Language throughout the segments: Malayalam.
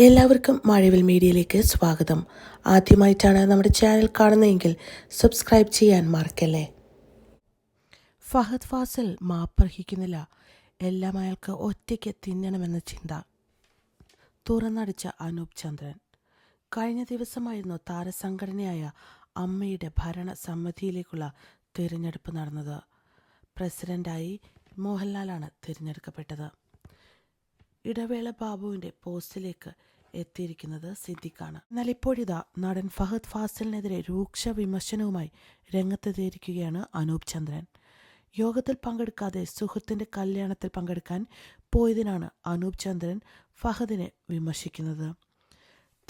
എല്ലാവർക്കും മഴവിൽ മീഡിയയിലേക്ക് സ്വാഗതം. ആദ്യമായിട്ടാണ് നമ്മുടെ ചാനൽ കാണുന്നതെങ്കിൽ സബ്സ്ക്രൈബ് ചെയ്യാൻ മറക്കല്ലേ? ഫഹദ് ഫാസിൽ മാപ്പർഹിക്കുന്നില്ല എല്ലാം അയാൾക്ക് ഒറ്റയ്ക്ക് തിന്നണമെന്ന ചിന്ത. തുറന്നടിച്ച അനൂപ് ചന്ദ്രൻ. കഴിഞ്ഞ ദിവസമായിരുന്നു താരസംഘടനയായ അമ്മയുടെ ഭരണ സമിതിയിലേക്കുള്ള തിരഞ്ഞെടുപ്പ് നടന്നത്. പ്രസിഡന്റായി മോഹൻലാലാണ് തിരഞ്ഞെടുക്കപ്പെട്ടത്. ഇടവേള ബാബുവിന്റെ പോസ്റ്റിലേക്ക് എത്തിയിരിക്കുന്നത് സിദ്ദിഖാണ്. എന്നാൽ ഇപ്പോഴിതാ നടൻ ഫഹദ് ഫാസിലിനെതിരെ രൂക്ഷ വിമർശനവുമായി രംഗത്തെത്തിയിരിക്കുകയാണ് അനൂപ് ചന്ദ്രൻ. യോഗത്തിൽ പങ്കെടുക്കാതെ സുഹൃത്തിന്റെ കല്യാണത്തിൽ പങ്കെടുക്കാൻ പോയതിനാണ് അനൂപ് ചന്ദ്രൻ ഫഹദിനെ വിമർശിക്കുന്നത്.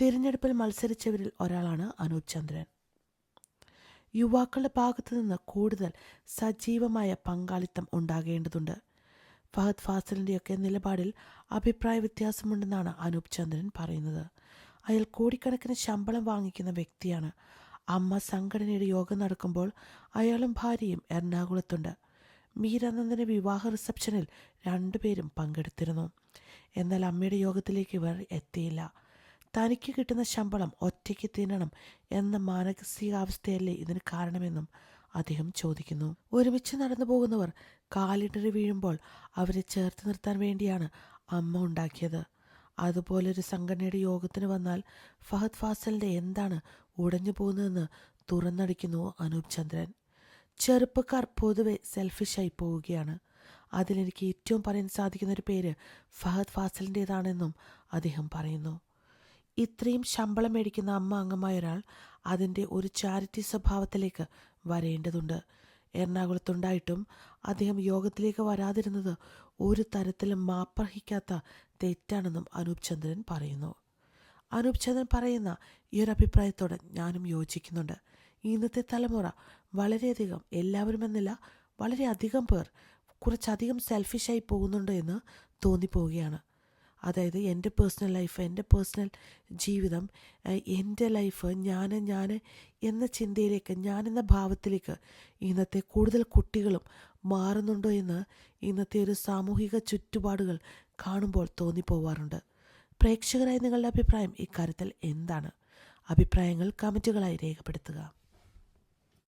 തിരഞ്ഞെടുപ്പിൽ മത്സരിച്ചവരിൽ ഒരാളാണ് അനൂപ് ചന്ദ്രൻ. യുവാക്കളുടെ ഭാഗത്തു നിന്ന് കൂടുതൽ സജീവമായ പങ്കാളിത്തം ഉണ്ടാകേണ്ടതുണ്ട്. ഫഹദ് ഫാസിലിന്റെയൊക്കെ നിലപാടിൽ അഭിപ്രായ വ്യത്യാസമുണ്ടെന്നാണ് അനൂപ് ചന്ദ്രൻ പറയുന്നത്. അയാൾ കോടിക്കണക്കിന് ശമ്പളം വാങ്ങിക്കുന്ന വ്യക്തിയാണ്. അമ്മ സംഘടനയുടെ യോഗം നടക്കുമ്പോൾ അയാളും ഭാര്യയും എറണാകുളത്തുണ്ട്. മീരാനന്ദന്റെ വിവാഹ റിസപ്ഷനിൽ രണ്ടുപേരും പങ്കെടുത്തിരുന്നു. എന്നാൽ അമ്മയുടെ യോഗത്തിലേക്ക് ഇവർ എത്തിയില്ല. തനിക്ക് കിട്ടുന്ന ശമ്പളം ഒറ്റയ്ക്ക് തിന്നണം എന്ന മാനസികാവസ്ഥയല്ലേ ഇതിന് കാരണമെന്നും അദ്ദേഹം ചോദിക്കുന്നു ഒരുമിച്ച് നടന്നു പോകുന്നവർ കാലിടറി വീഴുമ്പോൾ അവരെ ചേർത്ത് നിർത്താൻ വേണ്ടിയാണ് അമ്മ ഉണ്ടാക്കിയത്. അതുപോലൊരു സംഘടനയുടെ യോഗത്തിന് വന്നാൽ ഫഹദ് ഫാസലിന്റെ എന്താണ് ഉടഞ്ഞു പോകുന്നതെന്ന് തുറന്നടിക്കുന്നു അനൂപ് ചന്ദ്രൻ. ചെറുപ്പക്കാർ പൊതുവെ സെൽഫിഷായി പോവുകയാണ്. അതിലെനിക്ക് ഏറ്റവും പറയാൻ സാധിക്കുന്ന ഒരു പേര് ഫഹദ് ഫാസലിന്റേതാണെന്നും അദ്ദേഹം പറയുന്നു. ഇത്രയും ശമ്പളം മേടിക്കുന്ന അമ്മ അംഗമായ ഒരാൾ അതിന്റെ ഒരു ചാരിറ്റി സ്വഭാവത്തിലേക്ക് വരേണ്ടതുണ്ട്. എറണാകുളത്തുണ്ടായിട്ടും അദ്ദേഹം യോഗത്തിലേക്ക് വരാതിരുന്നത് ഒരു തരത്തിലും മാപ്പർഹിക്കാത്ത തെറ്റാണെന്നും അനൂപ് ചന്ദ്രൻ പറയുന്നു. അനൂപ് ചന്ദ്രൻ പറയുന്ന ഈ ഒരു അഭിപ്രായത്തോട് ഞാനും യോജിക്കുന്നുണ്ട്. ഇന്നത്തെ തലമുറ വളരെയധികം എല്ലാവരും എന്നില്ല വളരെയധികം പേർ കുറച്ചധികം സെൽഫിഷായി പോകുന്നുണ്ട് എന്ന് തോന്നിപ്പോവുകയാണ്. അതായത് എന്റെ പേഴ്സണൽ ലൈഫ് എന്റെ പേഴ്സണൽ ജീവിതം എന്റെ ലൈഫ് ഞാൻ ഞാൻ എന്ന ചിന്തയിലേക്ക് ഞാൻ എന്ന ഭാവത്തിലേക്ക് ഇന്നത്തെ കൂടുതൽ കുട്ടികളും മാറുന്നുണ്ടോ എന്ന് ഇന്നത്തെ ഒരു സാമൂഹിക ചുറ്റുപാടുകൾ കാണുമ്പോൾ തോന്നിപ്പോവാറുണ്ട്. പ്രേക്ഷകരായ നിങ്ങളുടെ അഭിപ്രായം ഇക്കാര്യത്തിൽ എന്താണ്? അഭിപ്രായങ്ങൾ കമന്റുകളായി രേഖപ്പെടുത്തുക.